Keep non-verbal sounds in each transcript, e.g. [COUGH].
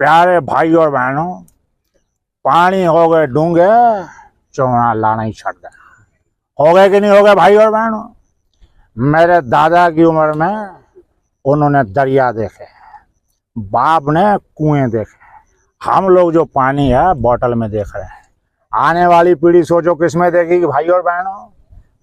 प्यारे भाई और बहनों, पानी हो गए डूँगे, चौना लाना ही छट गया। हो गए कि नहीं हो गए भाई और बहनों? मेरे दादा की उम्र में उन्होंने दरिया देखे, बाप ने कुएँ देखे। हम लोग जो पानी है बॉटल में देख रहे हैं। आने वाली पीढ़ी सोचो किसमें कि भाई और बहनों?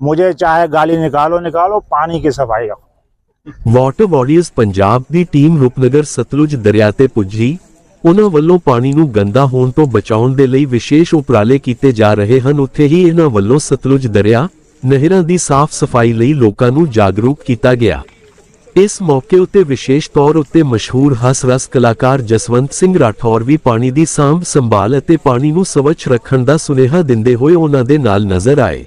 मुझे चाहे गाली निकालो निकालो, पानी की सफ़ाई रखो। वॉटर वॉरियर्स पंजाब की टीम रूपनगर सतलुज दरियाते पुजी ਉਹਨਾਂ ਵੱਲੋਂ ਪਾਣੀ ਨੂੰ ਗੰਦਾ ਹੋਣ ਤੋਂ ਬਚਾਉਣ ਦੇ ਲਈ ਵਿਸ਼ੇਸ਼ ਉਪਰਾਲੇ ਕੀਤੇ ਜਾ ਰਹੇ ਹਨ। ਉੱਥੇ ਹੀ ਇਹਨਾਂ ਵੱਲੋਂ ਸਤਲੁਜ ਦਰਿਆ, ਨਹਿਰਾਂ ਦੀ ਸਾਫ਼ ਸਫ਼ਾਈ ਲਈ ਲੋਕਾਂ ਨੂੰ ਜਾਗਰੂਕ ਕੀਤਾ ਗਿਆ। ਇਸ ਮੌਕੇ ਉੱਤੇ ਵਿਸ਼ੇਸ਼ ਤੌਰ ਉੱਤੇ ਮਸ਼ਹੂਰ ਹਸ ਰਸ ਕਲਾਕਾਰ ਜਸਵੰਤ ਸਿੰਘ ਰਾਠੌਰ ਵੀ ਪਾਣੀ ਦੀ ਸਾਂਭ ਸੰਭਾਲ ਅਤੇ ਪਾਣੀ ਨੂੰ ਸਵੱਛ ਰੱਖਣ ਦਾ ਸੁਨੇਹਾ ਦਿੰਦੇ ਹੋਏ ਉਹਨਾਂ ਦੇ ਨਾਲ ਨਜ਼ਰ ਆਏ।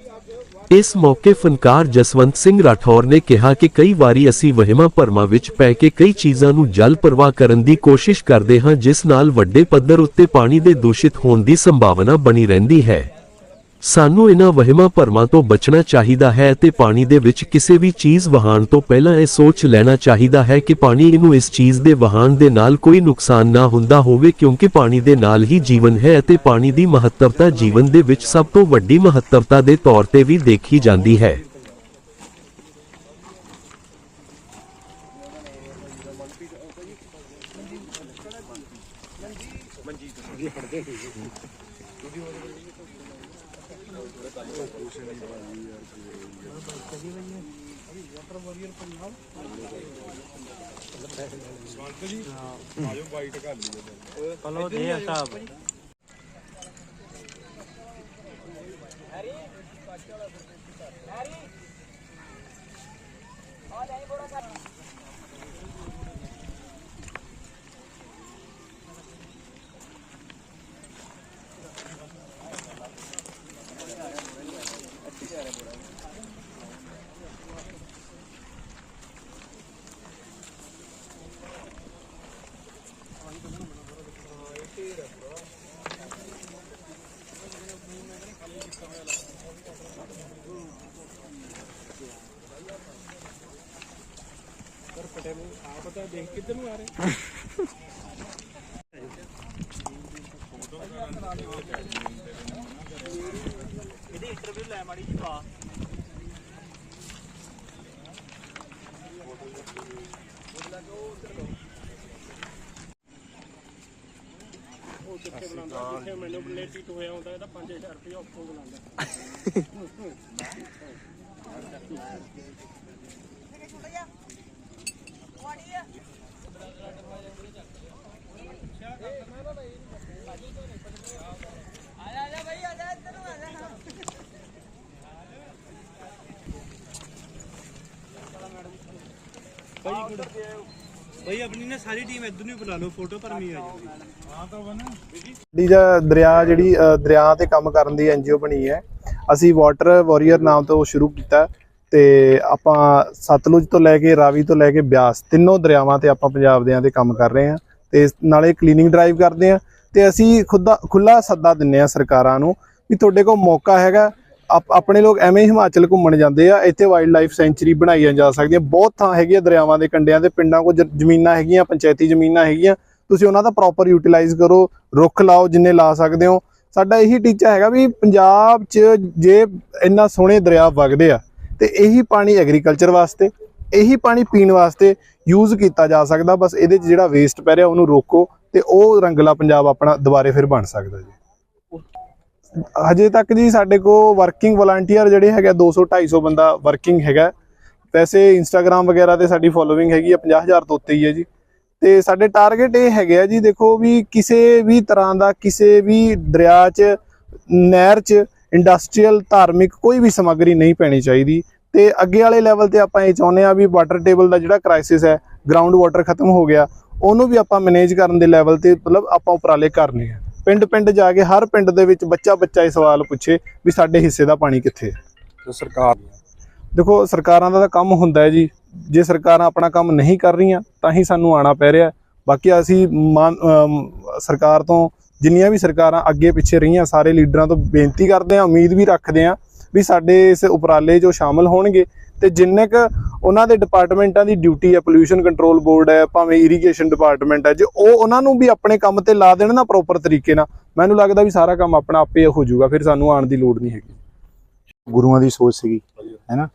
ਇਸ ਮੌਕੇ ਫਨਕਾਰ ਜਸਵੰਤ ਸਿੰਘ ਰਾਠੌਰ ਨੇ ਕਿਹਾ ਕਿ ਕਈ ਵਾਰੀ ਅਸੀਂ ਵਹਿਮਾਂ ਭਰਮਾਂ ਵਿੱਚ ਪੈ ਕੇ ਕਈ ਚੀਜ਼ਾਂ ਨੂੰ ਜਲ ਪ੍ਰਵਾਹ ਕਰਨ ਦੀ ਕੋਸ਼ਿਸ਼ ਕਰਦੇ ਹਾਂ, ਜਿਸ ਨਾਲ ਵੱਡੇ ਪੱਧਰ ਉੱਤੇ ਪਾਣੀ ਦੇ ਦੂਸ਼ਿਤ ਹੋਣ ਦੀ ਸੰਭਾਵਨਾ ਬਣੀ ਰਹਿੰਦੀ ਹੈ। ਸਾਨੂੰ ਇਹਨਾਂ ਵਹਿਮਾਂ ਭਰਮਾਂ ਤੋਂ ਬਚਣਾ ਚਾਹੀਦਾ ਹੈ ਤੇ ਪਾਣੀ ਦੇ ਵਿੱਚ ਕਿਸੇ ਵੀ ਚੀਜ਼ ਵਹਾਣ ਤੋਂ ਪਹਿਲਾਂ ਇਹ ਸੋਚ ਲੈਣਾ ਚਾਹੀਦਾ ਹੈ ਕਿ ਪਾਣੀ ਨੂੰ ਇਸ ਚੀਜ਼ ਦੇ ਵਹਾਣ ਦੇ ਨਾਲ ਕੋਈ ਨੁਕਸਾਨ ਨਾ ਹੁੰਦਾ ਹੋਵੇ ਕਿਉਂਕਿ ਪਾਣੀ ਦੇ ਨਾਲ ਹੀ ਜੀਵਨ ਹੈ ਅਤੇ ਪਾਣੀ ਦੀ ਮਹੱਤਵਤਾ ਜੀਵਨ ਦੇ ਵਿੱਚ ਸਭ ਤੋਂ ਵੱਡੀ ਮਹੱਤਵਤਾ ਦੇ ਤੌਰ ਤੇ ਵੀ ਦੇਖੀ ਜਾਂਦੀ ਹੈ। ਚਲੋ ਦੇ ਹਿਸਾਬ ਇਹਦੀ ਇੰਟਰਵਿਊ ਲੈ ਮਾੜੀ ਜੀ ਪਾ ਉਹ ਕਿੱਥੇ ਬਣਾਉਂਦਾ ਜਿੱਥੇ ਮੈਨੂੰ ਰਿਲੇਟਿਡ ਹੋਇਆ ਹੁੰਦਾ ਇਹਦਾ 5000 ਰੁਪਏ ਉੱਪਰੋਂ ਬਣਾਉਂਦਾ ਭਾਈ ਆਪਣੀ ਨਾ ਸਾਰੀ ਟੀਮ ਇਧਰ ਨੂੰ ਬੁਲਾ ਲਓ ਫੋਟੋ ਭਰਮੀ ਆ ਜੀ ਦੀ ਜਾਂ ਦਰਿਆ ਜਿਹੜੀ ਅ, ਦਰਿਆ ਤੇ ਕੰਮ ਕਰਨ ਦੀ ਐਨਜੀਓ ਬਣੀ ਹੈ। ਅਸੀਂ ਵਾਟਰ ਵਾਰੀਅਰ ਨਾਮ ਤੋਂ ਸ਼ੁਰੂ ਕੀਤਾ ਤੇ ਆਪਾਂ ਸਤਲੁਜ ਤੋਂ ਲੈ ਕੇ ਰਾਵੀ ਤੋਂ ਲੈ ਕੇ ਬਿਆਸ ਤਿੰਨੋਂ ਦਰਿਆਵਾਂ ਤੇ ਆਪਾਂ ਪੰਜਾਬ ਦੇਆਂ ਤੇ ਕੰਮ ਕਰ ਰਹੇ ਹਾਂ ਤੇ ਇਸ- ਨਾਲੇ ਕਲੀਨਿੰਗ ਡਰਾਈਵ ਕਰਦੇ ਹਾਂ ਤੇ ਅਸੀਂ ਖੁੱਦਾ ਖੁੱਲਾ ਸੱਦਾ ਦਿੰਨੇ ਆ ਸਰਕਾਰਾਂ ਨੂੰ ਵੀ ਤੁਹਾਡੇ ਕੋਲ ਮੌਕਾ ਹੈਗਾ ਆਪਣੇ ਲੋਕ ਐਵੇਂ ਹੀ ਹਿਮਾਚਲ ਘੁੰਮਣ ਜਾਂਦੇ ਆ, ਇੱਥੇ ਵਾਈਲਡ ਲਾਈਫ ਸੈਂਚੁਰੀ ਬਣਾਈਆਂ ਜਾ ਸਕਦੀਆਂ। ਬਹੁਤ ਥਾਂ ਹੈਗੀ ਆ ਦਰਿਆਵਾਂ ਦੇ ਕੰਢਿਆਂ ਦੇ, ਪਿੰਡਾਂ ਕੋਲ ਜ- ਜ਼ਮੀਨਾਂ ਹੈਗੀਆਂ, ਪੰਚਾਇਤੀ ਜ਼ਮੀਨਾਂ ਹੈਗੀਆਂ। ਤੁਸੀਂ ਉਹਨਾਂ ਦਾ ਪ੍ਰੋਪਰ ਯੂਟਿਲਾਈਜ਼ ਕਰੋ, ਰੁੱਖ ਲਾਓ ਜਿੰਨੇ ਲਾ ਸਕਦੇ ਹੋ। ਸਾਡਾ ਇਹੀ ਟੀਚਾ ਹੈਗਾ ਵੀ ਪੰਜਾਬ 'ਚ ਜੇ ਇੰਨਾ ਸੋਹਣੇ ਦਰਿਆ ਵਗਦੇ ਆ, ਤੇ ਇਹੀ ਪਾਣੀ ਐਗਰੀਕਲਚਰ ਵਾਸਤੇ, ਇਹੀ ਪਾਣੀ ਪੀਣ ਵਾਸਤੇ ਯੂਜ਼ ਕੀਤਾ ਜਾ ਸਕਦਾ। ਬਸ ਇਹਦੇ 'ਚ ਜਿਹੜਾ ਵੇਸਟ ਪੈ ਰਿਹਾ, ਉਹਨੂੰ ਰੋਕੋ ਤੇ ਉਹ ਰੰਗਲਾ ਪੰਜਾਬ ਆਪਣਾ ਦੁਬਾਰੇ ਫਿਰ ਬਣ ਸਕਦਾ ਜੀ। ਹਜੇ ਤੱਕ ਜੀ ਸਾਡੇ ਕੋਲ ਵਰਕਿੰਗ ਵਲੰਟੀਅਰ ਜਿਹੜੇ ਹੈਗੇ 200 250 ਬੰਦਾ ਵਰਕਿੰਗ ਹੈਗਾ। ਵੈਸੇ ਇੰਸਟਾਗ੍ਰam ਵਗੈਰਾ ਤੇ ਸਾਡੀ ਫੋਲੋਇੰਗ ਹੈਗੀ ਆ 50000 ਤੋਂ ਉੱਤੇ ਹੀ ਹੈ ਜੀ। ਤੇ ਸਾਡੇ ਟਾਰਗੇਟ ਇਹ ਹੈਗੇ ਆ ਜੀ, ਦੇਖੋ ਵੀ ਕਿਸੇ ਵੀ ਤਰ੍ਹਾਂ ਦਾ, ਕਿਸੇ ਵੀ ਦਰਿਆ 'ਚ, ਨਹਿਰ 'ਚ ਇੰਡਸਟਰੀਅਲ ਧਾਰਮਿਕ ਕੋਈ ਵੀ ਸਮੱਗਰੀ ਨਹੀਂ ਪੈਣੀ ਚਾਹੀਦੀ। ਤੇ ਅੱਗੇ ਵਾਲੇ ਲੈਵਲ ਤੇ ਆਪਾਂ ਇਹ ਚਾਹੁੰਦੇ ਆ ਵੀ ਵਾਟਰ ਟੇਬਲ ਦਾ ਜਿਹੜਾ ਕ੍ਰਾਈਸਿਸ ਹੈ ਗਰਾਊਂਡ ਵਾਟਰ ਖਤਮ ਹੋ ਗਿਆ, ਉਹਨੂੰ ਵੀ ਆਪਾਂ ਮੈਨੇਜ ਕਰਨ ਦੇ ਲੈਵਲ ਤੇ ਮਤਲਬ ਆਪਾਂ ਉਪਰਾਲੇ ਕਰਨੇ ਆ। ਪਿੰਡ ਪਿੰਡ ਜਾ ਕੇ ਹਰ ਪਿੰਡ ਦੇ ਵਿੱਚ ਬੱਚਾ ਬੱਚਾ ਇਹ ਸਵਾਲ ਪੁੱਛੇ ਵੀ ਸਾਡੇ ਹਿੱਸੇ ਦਾ ਪਾਣੀ ਕਿੱਥੇ ਹੈ? ਤੇ ਸਰਕਾਰ ਦੇਖੋ ਸਰਕਾਰਾਂ ਦਾ ਤਾਂ ਕੰਮ ਹੁੰਦਾ ਹੈ ਜੀ। ਜੇ ਸਰਕਾਰਾਂ ਆਪਣਾ ਕੰਮ ਨਹੀਂ ਕਰ ਰਹੀਆਂ ਤਾਂ ਹੀ ਸਾਨੂੰ ਆਣਾ ਪੈ ਰਿਹਾ ਬਾਕੀ ਅਸੀਂ ਸਰਕਾਰ ਤੋਂ ਜਿੰਨੀਆਂ ਵੀ ਸਰਕਾਰਾਂ ਅੱਗੇ ਪਿੱਛੇ ਰਹੀਆਂ ਸਾਰੇ ਲੀਡਰਾਂ ਤੋਂ ਬੇਨਤੀ ਕਰਦੇ ਆ ਉਮੀਦ ਵੀ ਰੱਖਦੇ ਆ ਵੀ ਸਾਡੇ ਇਸ ਉਪਰਾਲੇ ਜੋ ਸ਼ਾਮਲ ਹੋਣਗੇ ਤੇ ਜਿੰਨੇ ਕ ਉਹਨਾਂ ਦੇ ਡਿਪਾਰਟਮੈਂਟਾਂ ਦੀ ਡਿਊਟੀ ਹੈ ਪੋਲੂਸ਼ਨ ਕੰਟਰੋਲ ਬੋਰਡ ਹੈ, ਭਾਵੇਂ ਇਰੀਗੇਸ਼ਨ ਡਿਪਾਰਟਮੈਂਟ ਹੈ, ਜੇ ਉਹ ਉਹਨਾਂ ਨੂੰ ਵੀ ਆਪਣੇ ਕੰਮ ਤੇ ਲਾ ਦੇਣ ਨਾ ਪ੍ਰੋਪਰ ਤਰੀਕੇ ਨਾਲ, ਮੈਨੂੰ ਲੱਗਦਾ ਵੀ ਸਾਰਾ ਕੰਮ ਆਪਣਾ ਆਪੇ ਹੋ ਜਾਊਗਾ, ਫਿਰ ਸਾਨੂੰ ਆਉਣ ਦੀ ਲੋੜ ਨਹੀਂ ਹੈਗੀ। ਗੁਰੂਆਂ ਦੀ ਸੋਚ ਸੀਗੀ ਹੈਨਾ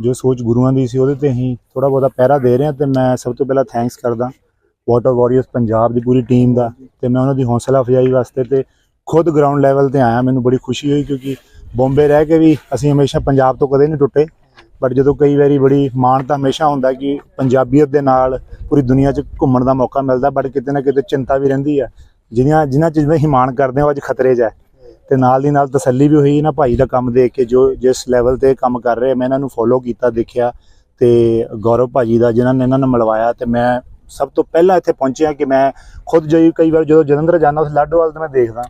ਜੋ ਸੋਚ ਗੁਰੂਆਂ ਦੀ ਸੀ, ਉਹਦੇ ਤੇ ਹੀ ਥੋੜਾ ਬਹੁਤਾ ਪਹਿਰਾ ਦੇ ਰਹੇ ਹਾਂ ਤੇ ਮੈਂ ਸਭ ਤੋਂ ਪਹਿਲਾਂ ਥੈਂਕਸ ਕਰਦਾ ਵਾਟਰ ਵਾਰੀਅਰਸ ਪੰਜਾਬ ਦੀ ਪੂਰੀ ਟੀਮ ਦਾ ਤੇ ਮੈਂ ਉਹਨਾਂ ਦੀ ਹੌਸਲਾ ਅਫਜ਼ਾਈ ਵਾਸਤੇ ਤੇ ਖੁਦ ਗਰਾਊਂਡ ਲੈਵਲ ਤੇ ਆਇਆ। ਮੈਨੂੰ ਬੜੀ ਖੁਸ਼ੀ ਹੋਈ ਕਿਉਂਕਿ ਬੰਬੇ ਰਹਿ ਕੇ ਵੀ ਅਸੀਂ ਹਮੇਸ਼ਾ ਪੰਜਾਬ ਤੋਂ ਕਦੇ ਨਹੀਂ ਟੁੱਟੇ। ਬਟ ਜਦੋਂ ਕਈ ਵਾਰੀ ਬੜੀ ਮਾਣ ਤਾਂ ਹਮੇਸ਼ਾ ਹੁੰਦਾ ਕਿ ਪੰਜਾਬੀਅਤ ਦੇ ਨਾਲ ਪੂਰੀ ਦੁਨੀਆ 'ਚ ਘੁੰਮਣ ਦਾ ਮੌਕਾ ਮਿਲਦਾ ਬਟ ਕਿਤੇ ਨਾ ਕਿਤੇ ਚਿੰਤਾ ਵੀ ਰਹਿੰਦੀ ਆ। ਜਿਹੜੀਆਂ ਜਿਨ੍ਹਾਂ ਚੀਜ਼ਾਂ ਹੀ ਮਾਣ ਕਰਦੇ ਹਾਂ, ਉਹ ਅੱਜ ਖਤਰੇ 'ਚ ਹੈ ਤੇ ਨਾਲ ਦੀ ਨਾਲ ਤਸੱਲੀ ਵੀ ਹੋਈ ਨਾ ਭਾਈ ਦਾ ਕੰਮ ਦੇਖ ਕੇ, ਜੋ ਜਿਸ ਲੈਵਲ ਤੇ ਕੰਮ ਕਰ ਰਹੇ, ਮੈਂ ਇਹਨਾਂ ਨੂੰ ਫੋਲੋ ਕੀਤਾ, ਦੇਖਿਆ। ਤੇ ਗੌਰਵ ਭਾਜੀ ਦਾ, ਜਿਨ੍ਹਾਂ ਨੇ ਇਹਨਾਂ ਨੂੰ ਮਿਲਵਾਇਆ, ਤੇ ਮੈਂ ਸਭ ਤੋਂ ਪਹਿਲਾਂ ਇੱਥੇ ਪਹੁੰਚਿਆ ਕਿ ਮੈਂ ਖੁਦ ਜਈ ਕਈ ਵਾਰ ਜਦੋਂ ਜਲੰਧਰ ਜਾਂਦਾ ਉਸ ਲਾਡੋਵਾਲ ਤੇ ਮੈਂ ਦੇਖਦਾ।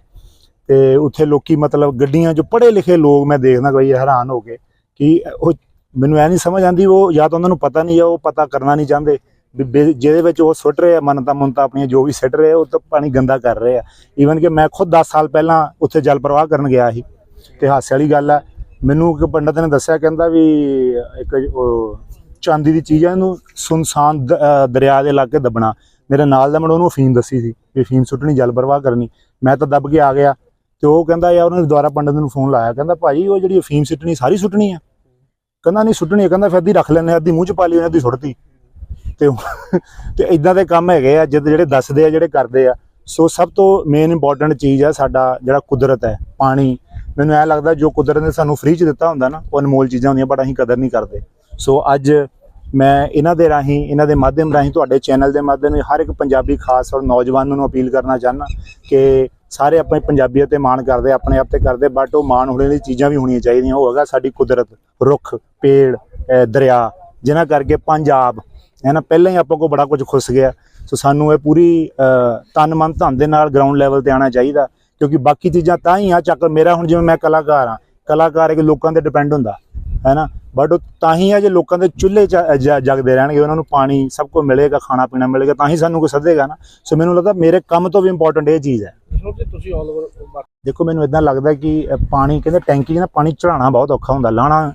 ਤੇ ਉੱਥੇ ਲੋਕੀ ਮਤਲਬ ਗੱਡੀਆਂ 'ਚ ਪੜ੍ਹੇ ਲਿਖੇ ਲੋਕ ਮੈਂ ਦੇਖਦਾ ਕੋਈ ਹੈਰਾਨ ਹੋ ਕੇ ਕਿ ਉਹ ਮੈਨੂੰ ਐ ਨਹੀਂ ਸਮਝ ਆਂਦੀ ਉਹ ਜਾਂ ਤਾਂ ਉਹਨਾਂ ਨੂੰ ਪਤਾ ਨਹੀਂ ਹੈ ਉਹ ਪਤਾ ਕਰਨਾ ਨਹੀਂ ਚਾਹੁੰਦੇ ਵੀ ਬੇ- ਜਿਹਦੇ ਵਿੱਚ ਉਹ ਸੁੱਟ ਰਹੇ ਆ, ਮਨਤਾ ਮੁੰਤਾ ਆਪਣੀਆਂ ਜੋ ਵੀ ਸੁੱਟ ਰਹੇ ਆ, ਉਹ ਤਾਂ ਪਾਣੀ ਗੰਦਾ ਕਰ ਰਹੇ ਆ। ਈਵਨ ਕਿ ਮੈਂ ਖੁਦ 10 ਸਾਲ ਪਹਿਲਾਂ ਉੱਥੇ ਜਲ ਪ੍ਰਵਾਹ ਕਰਨ ਗਿਆ ਸੀ, ਤੇ ਹਾਸੇ ਵਾਲੀ ਗੱਲ ਆ। ਮੈਨੂੰ ਇੱਕ ਪੰਡਤ ਨੇ ਦੱਸਿਆ, ਕਹਿੰਦਾ ਵੀ ਇੱਕ ਉਹ ਚਾਂਦੀ ਦੀ ਚੀਜ਼ ਆ, ਇਹਨੂੰ ਸੁਨਸਾਨ ਦ- ਦਰਿਆ ਦੇ ਲਾਗੇ ਦੱਬਣਾ। ਮੇਰੇ ਨਾਲ ਦਾ ਮੁੰਡਾ ਉਹਨੂੰ ਅਫੀਮ ਦੱਸੀ ਸੀ ਵੀ ਅਫੀਮ ਸੁੱਟਣੀ, ਜਲ ਪ੍ਰਵਾਹ ਕਰਨੀ। ਮੈਂ ਤਾਂ ਦੱਬ ਕੇ ਆ ਗਿਆ। ਤੇ ਉਹ ਕਹਿੰਦਾ, ਯਾਰ ਉਹਨੇ ਦੁਬਾਰਾ ਪੰਡਤ ਨੂੰ ਫੋਨ ਲਾਇਆ। ਕਹਿੰਦਾ, ਭਾਜੀ, ਉਹ ਜਿਹੜੀ ਅਫੀਮ ਸੁੱਟਣੀ, ਸਾਰੀ ਸੁੱਟਣੀ ਆ? ਕਹਿੰਦਾ ਨਹੀਂ ਸੁੱਟਣੀ ਕਹਿੰਦਾ ਫਿਰ ਅੱਧੀ ਰੱਖ ਲੈਣੇ ਅੱਧੀ ਮੂੰਹ ਚ ਪਾ ਲਈ, ਉਹਨੇ ਅੱਧੀ ਸੁੱਟਤੀ। ਤੇ [LAUGHS] ਤੇ ਇਦਾਂ ਦੇ ਕੰਮ ਹੈਗੇ ਆ, ਜਦ ਜਿਹੜੇ ਦੱਸਦੇ ਆ, ਜਿਹੜੇ ਕਰਦੇ ਆ। ਸੋ ਸਭ ਤੋਂ ਮੇਨ ਇੰਪੋਰਟੈਂਟ ਚੀਜ਼ ਆ ਸਾਡਾ ਜਿਹੜਾ ਕੁਦਰਤ ਹੈ, ਪਾਣੀ। ਮੈਨੂੰ ਐ ਲੱਗਦਾ ਜੋ ਕੁਦਰਤ ਨੇ ਸਾਨੂੰ ਫ੍ਰੀ ਚ ਦਿੱਤਾ ਹੁੰਦਾ ਨਾ, ਉਹ ਅਨਮੋਲ ਚੀਜ਼ਾਂ ਹੁੰਦੀਆਂ ਬਟ ਅਸੀਂ ਕਦਰ ਨਹੀਂ ਕਰਦੇ। ਸੋ ਅੱਜ ਮੈਂ ਇਹਨਾਂ ਦੇ ਰਾਹੀਂ, ਇਹਨਾਂ ਦੇ ਮਾਧਿਅਮ ਰਾਹੀਂ ਤੁਹਾਡੇ ਚੈਨਲ ਦੇ ਮਾਧਿਅਮ ਨਾਲ ਹਰ ਇੱਕ ਪੰਜਾਬੀ ਖਾਸ ਔਰ ਨੌਜਵਾਨ ਨੂੰ ਅਪੀਲ ਕਰਨਾ ਚਾਹੁੰਦਾ ਕਿ ਸਾਰੇ ਆਪਣੇ ਪੰਜਾਬੀਅਤ ਤੇ ਮਾਣ ਕਰਦੇ ਆਪਣੇ ਆਪ ਤੇ ਕਰਦੇ ਬਟ ਉਹ ਮਾਣ ਹੋਣੇ ਲਈ ਚੀਜ਼ਾਂ ਵੀ ਹੋਣੀਆਂ ਚਾਹੀਦੀਆਂ। ਉਹ ਹੈਗਾ ਸਾਡੀ ਕੁਦਰਤ ਰੁੱਖ ਪੇੜ ਦਰਿਆ ਜਿਨ੍ਹਾਂ ਕਰਕੇ ਪੰਜਾਬ ਹੈ ਨਾ ਪਹਿਲਾਂ ਹੀ ਆਪਾਂ ਕੋਲ ਬੜਾ ਕੁਝ ਖੁੱਸ ਗਿਆ। ਸੋ ਸਾਨੂੰ ਇਹ ਪੂਰੀ ਅਹ, ਤਨ ਮਨ ਧਨ ਦੇ ਨਾਲ ਗਰਾਊਂਡ ਲੈਵਲ ਤੇ ਆਉਣਾ ਚਾਹੀਦਾ ਕਿਉਂਕਿ ਬਾਕੀ ਚੀਜ਼ਾਂ ਤਾਂ ਹੀ ਆ ਚੱਕਰ ਮੇਰਾ ਹੁਣ ਜਿਵੇਂ ਮੈਂ ਕਲਾਕਾਰ ਆ ਕਲਾਕਾਰ ਇੱਕ ਲੋਕਾਂ ਤੇ ਡਿਪੈਂਡ ਹੁੰਦਾ। ਹੈ ਨਾ ਬਟ ਉਹ ਤਾਂ ਹੀ ਆ ਜੇ ਲੋਕਾਂ ਦੇ ਚੁੱਲ੍ਹੇ ਜਗਦੇ ਰਹਿਣਗੇ ਉਹਨਾਂ ਨੂੰ ਪਾਣੀ ਸਭ ਕੁਝ ਮਿਲੇਗਾ ਖਾਣਾ ਪੀਣਾ ਮਿਲੇਗਾ ਤਾਂ ਹੀ ਸਾਨੂੰ ਕੋਈ ਸੱਦੇਗਾ ਨਾ। ਸੋ ਮੈਨੂੰ ਲੱਗਦਾ ਮੇਰੇ ਕੰਮ ਤੋਂ ਵੀ ਇੰਪੋਰਟੈਂਟ ਇਹ ਚੀਜ਼ ਹੈ। ਤੁਸੀਂ ਆਲ ਓਵਰ ਦੇਖੋ ਮੈਨੂੰ ਇਦਾਂ ਲੱਗਦਾ ਕਿ ਪਾਣੀ ਕਹਿੰਦੇ ਟੈਂਕੀ ਨਾ ਪਾਣੀ ਚੜਾਉਣਾ ਬਹੁਤ ਔਖਾ ਹੁੰਦਾ। ਲਾਣਾ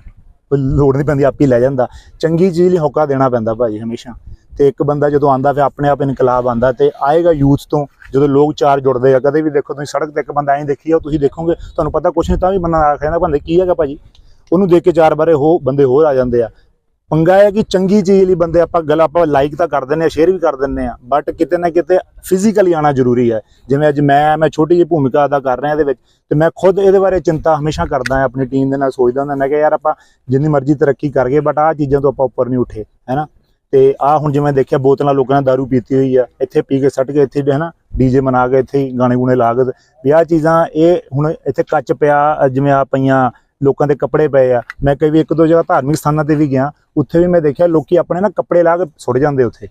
ਕੋਈ ਲੋੜ ਨਹੀਂ ਪੈਂਦੀ ਆਪੇ ਹੀ ਲੈ ਜਾਂਦਾ। ਚੰਗੀ ਚੀਜ਼ ਲਈ ਹੋਕਾ ਦੇਣਾ ਪੈਂਦਾ ਭਾਜੀ ਹਮੇਸ਼ਾ। ਤੇ ਇੱਕ ਬੰਦਾ ਜਦੋਂ ਆਂਦਾ ਫਿਰ ਆਪਣੇ ਆਪ ਇਨਕਲਾਬ ਆਂਦਾ ਤੇ ਆਏਗਾ ਯੂਥ ਤੋਂ ਜਦੋਂ ਲੋਕ ਚਾਰ ਜੁੜਦੇ ਆ। ਕਦੇ ਵੀ ਦੇਖੋ ਤੁਸੀਂ ਸੜਕ ਤੇ ਇੱਕ ਬੰਦਾ ਐਂ ਦੇਖੀ ਆ ਤੁਸੀਂ ਦੇਖੋਗੇ ਤੁਹਾਨੂੰ ਪਤਾ ਕੁਛ ਨਹੀਂ ਤਾਂ ਵੀ ਬੰਦਾ ਆ ਕਹਿੰਦਾ ਬੰਦੇ ਕੀ ਹੈਗਾ ਭਾਜੀ? ਉਹਨੂੰ ਦੇਖ ਕੇ ਚਾਰ ਬਾਰੇ ਹੋ, ਬੰਦੇ ਹੋਰ ਆ ਜਾਂਦੇ ਆ। ਪੰਗਾ ਹੈ ਕਿ ਚੰਗੀ ਚੀਜ਼ ਲਈ ਬੰਦੇ ਆਪਾਂ ਗੱਲ ਆਪਾਂ ਲਾਈਕ ਤਾਂ ਕਰ ਦਿੰਦੇ ਆ ਸ਼ੇਅਰ ਵੀ ਕਰ ਦਿੰਦੇ ਆ ਬਟ ਕਿਤੇ ਨਾ ਕਿਤੇ ਫਿਜ਼ੀਕਲੀ ਆਣਾ ਜ਼ਰੂਰੀ ਹੈ। ਜਿਵੇਂ ਅੱਜ ਮੈਂ ਮੈਂ ਛੋਟੀ ਜਿਹੀ ਭੂਮਿਕਾ ਅਦਾ ਕਰ ਰਿਹਾ ਇਹਦੇ ਵਿੱਚ ਤੇ ਮੈਂ ਖੁਦ ਇਹਦੇ ਬਾਰੇ ਚਿੰਤਾ ਹਮੇਸ਼ਾ ਕਰਦਾ ਹਾਂ, ਆਪਣੀ ਟੀਮ ਦੇ ਨਾਲ ਸੋਚਦਾ ਹੁੰਦਾ, ਮੈਂ ਕਿਹਾ ਯਾਰ ਆਪਾਂ ਜਿੰਨੀ ਮਰਜ਼ੀ ਤਰੱਕੀ ਕਰ ਗਏ ਬਟ ਆਹ ਚੀਜ਼ਾਂ ਤੋਂ ਆਪਾਂ ਉੱਪਰ ਨਹੀਂ ਉੱਠੇ, ਹੈਨਾ? ਤੇ ਆ ਹੁਣ ਜਿਵੇਂ ਦੇਖਿਆ ਬੋਤਲਾਂ ਲੋਕਾਂ ਨੇ दारू ਪੀਤੀ ਹੋਈ ਆ, ਇੱਥੇ ਪੀ ਕੇ ਸੱਟ ਕੇ ਇੱਥੇ ਹੈ ਨਾ ਡੀਜੇ ਮਨਾ ਕੇ ਇੱਥੇ ਹੀ ਗਾਣੇ ਗੁਣੇ ਲਾ ਕੇ ਵੀ ਆਹ ਚੀਜ਼ਾਂ ਇਹ ਹੁਣ ਇੱਥੇ ਕੱਚ ਪਿਆ, ਜਿਵੇਂ ਆ ਪਈਆਂ ਲੋਕਾਂ ਦੇ ਕੱਪੜੇ ਪਏ ਆ। ਮੈਂ ਕਈ ਵੀ ਇੱਕ ਦੋ ਜਗ੍ਹਾ ਧਾਰਮਿਕ ਸਥਾਨਾਂ ਤੇ ਵੀ ਗਿਆ। ਉੱਥੇ ਵੀ ਮੈਂ ਦੇਖਿਆ ਲੋਕੀ ਆਪਣੇ ਨਾ ਕੱਪੜੇ ਲਾ ਕੇ ਸੁੱਟ ਜਾਂਦੇ ਉੱਥੇ।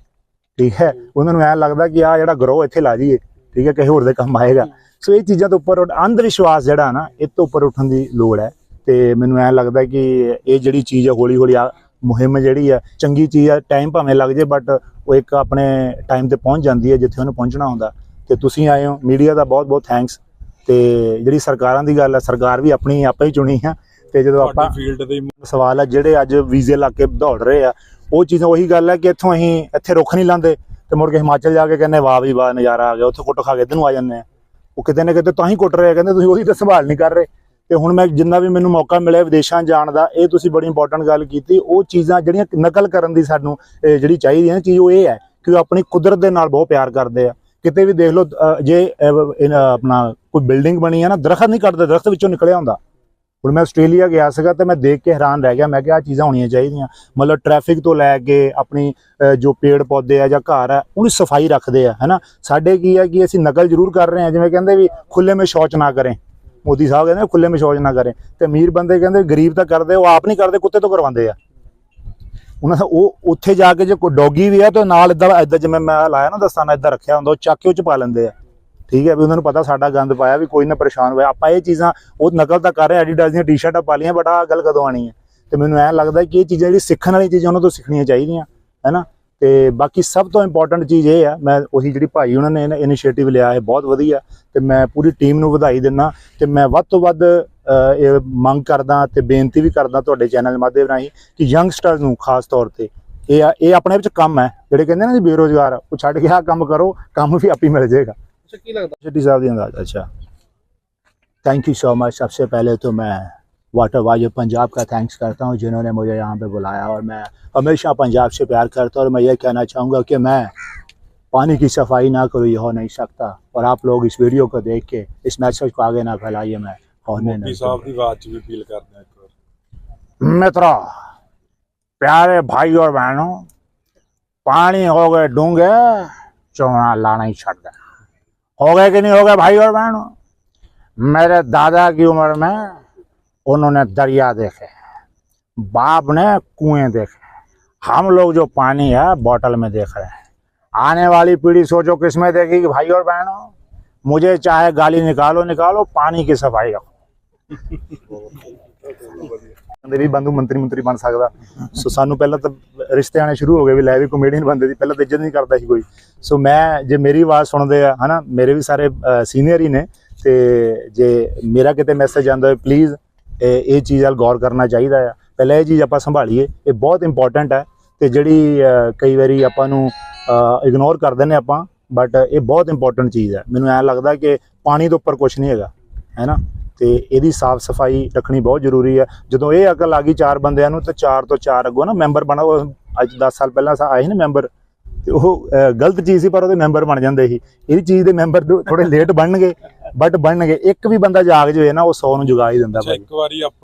ਠੀਕ ਹੈ? ਉਹਨਾਂ ਨੂੰ ਐਂ ਲੱਗਦਾ ਕਿ ਆ ਜਿਹੜਾ ਗਰੋਹ ਇੱਥੇ ਲਾ ਜੀਏ ਠੀਕ ਹੈ? ਕਿਸੇ ਹੋਰ ਦੇ ਕੰਮ ਆਏਗਾ। ਸੋ ਇਹ ਚੀਜ਼ਾਂ ਤੋਂ ਉੱਪਰ ਅੰਧ ਵਿਸ਼ਵਾਸ ਜਿਹੜਾ ਨਾ, ਇਹ ਤੋਂ ਉੱਪਰ ਉੱਠਣ ਦੀ ਲੋੜ ਹੈ। ਤੇ ਮੈਨੂੰ ਐਂ ਲੱਗਦਾ ਕਿ ਇਹ ਜਿਹੜੀ ਚੀਜ਼ ਹੈ ਹੌਲੀ ਹੌਲੀ ਆ, ਮੁਹਿੰਮ ਜਿਹੜੀ ਆ, ਚੰਗੀ ਚੀਜ਼ ਆ, ਟਾਈਮ ਭਾਵੇਂ ਲੱਗ ਜੇ ਬਟ ਉਹ ਇੱਕ ਆਪਣੇ ਟਾਈਮ ਤੇ ਪਹੁੰਚ ਜਾਂਦੀ ਹੈ, ਜਿੱਥੇ ਉਹਨੂੰ ਪਹੁੰਚਣਾ ਹੁੰਦਾ। ਤੇ ਤੁਸੀਂ ਆਏ ਹੋ ਮੀਡੀਆ ਦਾ ਬਹੁਤ ਬਹੁਤ ਥੈਂਕਸ ਤੇ ਜਿਹੜੀ ਸਰਕਾਰਾਂ ਦੀ ਗੱਲ ਹੈ ਸਰਕਾਰ ਵੀ ਆਪਣੀ ਆਪਾਂ ਹੀ ਚੁਣੀ ਆ ਤੇ ਜਦੋਂ ਆਪਾਂ ਫੀਲਡ ਦੇ ਸਵਾਲ ਆ ਜਿਹੜੇ ਅੱਜ ਵੀਜ਼ੇ ਲਾ ਕੇ ਦੌੜ ਰਹੇ ਆ ਉਹ ਚੀਜ਼ਾਂ ਉਹੀ ਗੱਲ ਹੈ ਕਿ ਇੱਥੋਂ ਅਸੀਂ ਇੱਥੇ ਰੁੱਖ ਨਹੀਂ ਲਾਂਦੇ ਤੇ ਮੁੜ ਕੇ ਹਿਮਾਚਲ ਜਾ ਕੇ ਕਹਿੰਦੇ ਵਾਹ ਵੀ ਵਾਹ ਨਜ਼ਾਰਾ ਆ ਗਿਆ ਉੱਥੇ ਕੁੱਟ ਖਾ ਕੇ ਇੱਧਰ ਨੂੰ ਆ ਜਾਂਦੇ ਆ। ਉਹ ਕਿਤੇ ਨਾ ਕਿਤੇ ਤਾਂ ਹੀ ਕੁੱਟ ਰਹੇ ਕਹਿੰਦੇ ਤੁਸੀਂ ਉਹਦੀ ਤਾਂ ਸੰਭਾਲ ਨਹੀਂ ਕਰ ਰਹੇ। ਤੇ ਹੁਣ ਮੈਂ ਜਿੰਨਾ ਵੀ ਮੈਨੂੰ ਮੌਕਾ ਮਿਲਿਆ ਵਿਦੇਸ਼ਾਂ ਜਾਣ ਦਾ ਇਹ ਤੁਸੀਂ ਬੜੀ ਇੰਪੋਰਟੈਂਟ ਗੱਲ ਕੀਤੀ ਉਹ ਚੀਜ਼ਾਂ ਜਿਹੜੀਆਂ ਨਕਲ ਕਰਨ ਦੀ ਸਾਨੂੰ ਜਿਹੜੀ ਚਾਹੀਦੀ ਹੈ ਚੀਜ਼ ਉਹ ਇਹ ਹੈ ਕਿ ਉਹ ਆਪਣੀ ਕੁਦਰਤ ਦੇ ਨਾਲ ਬਹੁਤ ਪਿਆਰ ਕਰਦੇ ਆ। ਕਿਤੇ ਵੀ ਦੇਖ ਲਓ ਜੇ ਆਪਣਾ ਕੋਈ ਬਿਲਡਿੰਗ ਬਣੀ ਹੈ ਨਾ, ਦਰਖਤ ਨਹੀਂ ਕੱਟਦੇ, ਦਰਖਤ ਵਿੱਚੋਂ ਨਿਕਲਿਆ ਹੁੰਦਾ। ਹੁਣ ਮੈਂ ਆਸਟ੍ਰੇਲੀਆ ਗਿਆ ਸੀਗਾ ਤੇ ਮੈਂ ਦੇਖ ਕੇ ਹੈਰਾਨ ਰਹਿ ਗਿਆ, ਮੈਂ ਕਿਹਾ ਆ ਚੀਜ਼ਾਂ ਹੋਣੀਆਂ ਚਾਹੀਦੀਆਂ। ਮਤਲਬ ਟ੍ਰੈਫਿਕ ਤੋਂ ਲੈ ਕੇ ਆਪਣੀ ਜੋ ਪੇੜ ਪੌਦੇ ਆ ਜਾਂ ਘਰ ਆ ਉਹਨੂੰ ਸਫ਼ਾਈ ਰੱਖਦੇ ਆ, ਹੈਨਾ? ਸਾਡੇ ਕੀ ਹੈ ਕਿ ਅਸੀਂ ਨਕਲ ਜ਼ਰੂਰ ਕਰ ਰਹੇ ਹਾਂ ਜਿਵੇਂ ਕਹਿੰਦੇ ਵੀ ਖੁੱਲੇ ਮੇ ਸ਼ੌਚ ਨਾ ਕਰੇ। ਮੋਦੀ ਸਾਹਿਬ ਕਹਿੰਦੇ ਖੁੱਲੇ ਮੇ ਸ਼ੌਚ ਨਾ ਕਰੇ। ਤੇ ਅਮੀਰ ਬੰਦੇ ਕਹਿੰਦੇ ਗਰੀਬ ਤਾਂ ਕਰਦੇ, ਉਹ ਆਪ ਨਹੀਂ ਕਰਦੇ, ਕੁੱਤੇ ਤੋਂ ਕਰਵਾਉਂਦੇ ਆ। ਉਹਨਾਂ ਦਾ ਉਹ ਉੱਥੇ ਜਾ ਕੇ ਜੇ ਕੋਈ ਡੌਗੀ ਵੀ ਆ ਤਾਂ ਨਾਲ ਇਦਾਂ ਇਦਾਂ ਜਿਵੇਂ ਮੈਂ ਲਾਇਆ ਨਾ ਦਸਤਾਨਾ ਇਦਾਂ ਰੱਖਿਆ ਹੁੰਦਾ, ਉਹ ਚੱਕ ਕੇ ਉਹ ਚ ਪਾ ਲੈਂਦੇ ਆ। ਠੀਕ ਹੈ ਵੀ ਉਹਨਾਂ ਨੂੰ ਪਤਾ ਸਾਡਾ ਗੰਦ ਪਾਇਆ ਵੀ ਕੋਈ ਨਾ ਪਰੇਸ਼ਾਨ ਹੋਇਆ। ਆਪਾਂ ਇਹ ਚੀਜ਼ਾਂ, ਉਹ ਨਕਲ ਤਾਂ ਕਰ ਰਹੇ ਐਡੀਡਾਸ ਦੀਆਂ ਟੀ-ਸ਼ਰਟਾਂ ਪਾ ਲਈਆਂ, ਬਟ ਆਹ ਗੱਲ ਕਦੋਂ ਆਣੀ ਹੈ? ਤੇ ਮੈਨੂੰ ਐਂ ਲੱਗਦਾ ਕਿ ਇਹ ਚੀਜ਼ਾਂ ਜਿਹੜੀ ਸਿੱਖਣ ਵਾਲੀ ਚੀਜ਼ਾਂ, ਉਹਨਾਂ ਤੋਂ ਸਿੱਖਣੀਆਂ ਚਾਹੀਦੀਆਂ ਹੈਨਾ ਤੇ ਬਾਕੀ ਸਭ ਤੋਂ ਇੰਪੋਰਟੈਂਟ ਚੀਜ਼ ਇਹ ਆ ਮੈਂ ਉਹੀ ਜਿਹੜੀ ਭਾਈ ਉਹਨਾਂ ਨੇ ਇਨੀਸ਼ੀਏਟਿਵ ਲਿਆ ਹੈ ਬਹੁਤ ਵਧੀਆ। ਤੇ ਮੈਂ ਪੂਰੀ ਟੀਮ ਨੂੰ ਵਧਾਈ ਦਿੰਨਾ। ਤੇ ਮੈਂ ਵੱਧ ਤੋਂ ਵੱਧ ਇਹ ਮੰਗ ਕਰਦਾ ਤੇ ਬੇਨਤੀ ਵੀ ਕਰਦਾ ਤੁਹਾਡੇ ਚੈਨਲ ਮਾਧਿਅਮ ਰਾਹੀਂ ਕਿ ਯੰਗਸਟਰ ਨੂੰ ਖਾਸ ਤੌਰ ਤੇ ਇਹ ਇਹ ਆਪਣੇ ਵਿੱਚ ਕੰਮ ਹੈ। ਜਿਹੜੇ ਕਹਿੰਦੇ ਨਾ ਜੀ ਬੇਰੋਜ਼ਗਾਰ ਉਹ ਛੱਡ ਕੇ ਆ ਕੰਮ ਕਰੋ ਕੰਮ ਵੀ ਆਪੀ ਮਿਲ ਜਾਏਗਾ। ਅੱਛਾ ਕੀ ਲੱਗਦਾ? ਛੱਟੀ ਸਾਹਿਬ ਦੀ ਅੰਦਾਜ਼ ਅੱਛਾ। ਥੈਂਕ ਯੂ ਸੋ ਮਚ ਸਭ ਤੋਂ ਪਹਿਲੇ ਤੋਂ ਮੈਂ वाटर वायु पंजाब का थैंक्स करता हूँ जिन्होंने मुझे यहाँ पे बुलाया और मैं हमेशा पंजाब से प्यार करता हूँ और मैं ये कहना चाहूँगा कि मैं पानी की सफ़ाई ना करूँ यह हो नहीं सकता। और आप लोग इस वीडियो को देख के इस मैसेज को आगे ना फैलाइए मैं मित्रों प्यारे भाई और बहनों पानी हो गए डूँगे चौना लाना ही छट हो गए कि नहीं हो गए भाई और बहनों? मेरे दादा की उम्र में उन्होंने दरिया देखे बाप ने कुएं देखे हम लोग जो पानी है बोतल में देख रहे हैं आने वाली पीढ़ी सोचो किस में देखेगी भाई और बहनों मुझे चाहे गाली निकालो निकालो पानी की सफाई रखो ਕਹਿੰਦੇ ਵੀ ਬੰਦੂ ਮੰਤਰੀ ਮੰਤਰੀ ਬਣ ਸਕਦਾ ਸੋ ਸਾਨੂੰ ਪਹਿਲਾਂ ਤਾਂ ਰਿਸ਼ਤੇ ਆਣੇ ਸ਼ੁਰੂ ਹੋ ਗਏ ਵੀ ਲੈ ਵੀ ਕਮੇਡੀਅਨ ਬੰਦੇ ਦੀ ਪਹਿਲਾਂ ਤਾਂ ਇੱਜ਼ਤ ਨਹੀਂ ਕਰਦਾ ਸੀ ਕੋਈ ਸੋ ਮੈਂ ਜੇ ਮੇਰੀ ਆਵਾਜ਼ ਸੁਣਦੇ ਆ ਹਨਾ ਮੇਰੇ ਵੀ ਸਾਰੇ ਸੀਨੀਅਰ ਹੀ ਨੇ ਤੇ ਜੇ ਮੇਰਾ ਕਿਤੇ ਮੈਸੇਜ ਆਉਂਦਾ ਹੈ ਪਲੀਜ਼ ਇਹ ਚੀਜ਼ ਵੱਲ ਗੌਰ ਕਰਨਾ ਚਾਹੀਦਾ ਆ। ਪਹਿਲਾਂ ਇਹ ਚੀਜ਼ ਆਪਾਂ ਸੰਭਾਲੀਏ, ਇਹ ਬਹੁਤ ਇੰਪੋਰਟੈਂਟ ਹੈ ਤੇ ਜਿਹੜੀ ਕਈ ਵਾਰੀ ਆਪਾਂ ਨੂੰ ਇਗਨੋਰ ਕਰ ਦਿੰਦੇ ਆਪਾਂ ਬਟ ਇਹ ਬਹੁਤ ਇੰਪੋਰਟੈਂਟ ਚੀਜ਼ ਹੈ। ਮੈਨੂੰ ਐਂ ਲੱਗਦਾ ਕਿ ਪਾਣੀ ਤੋਂ ਉੱਪਰ ਕੁਝ ਨਹੀਂ ਹੈਗਾ, ਹੈ ਨਾ? ਤੇ ਇਹਦੀ ਸਾਫ਼ ਸਫ਼ਾਈ ਰੱਖਣੀ ਬਹੁਤ ਜ਼ਰੂਰੀ ਹੈ। ਜਦੋਂ ਇਹ ਅਕਲ ਆ ਗਈ ਚਾਰ ਬੰਦਿਆਂ ਨੂੰ, ਤਾਂ ਚਾਰ ਤੋਂ ਚਾਰ ਅੱਗੋਂ ਨਾ ਮੈਂਬਰ ਬਣਾ ਅੱਜ 10 ਸਾਲ ਪਹਿਲਾਂ ਸਾ- ਆਏ ਸੀ ਨਾ ਮੈਂਬਰ ਤੇ ਉਹ ਗਲਤ ਚੀਜ਼ ਸੀ ਪਰ ਉਹਦੇ ਮੈਂਬਰ ਬਣ ਜਾਂਦੇ ਸੀ। ਇਹਦੀ ਚੀਜ਼ ਦੇ ਮੈਂਬਰ ਥੋੜੇ ਲੇਟ ਬਣਨਗੇ ਬਟ ਬਣਨਗੇ। ਇੱਕ ਵੀ ਬੰਦਾ ਜਾਗ ਜਾਵੇ ਨਾ ਉਹ 100 ਨੂੰ ਜਗਾ ਹੀ ਦਿੰਦਾ ਭਾਈ ਇੱਕ ਵਾਰੀ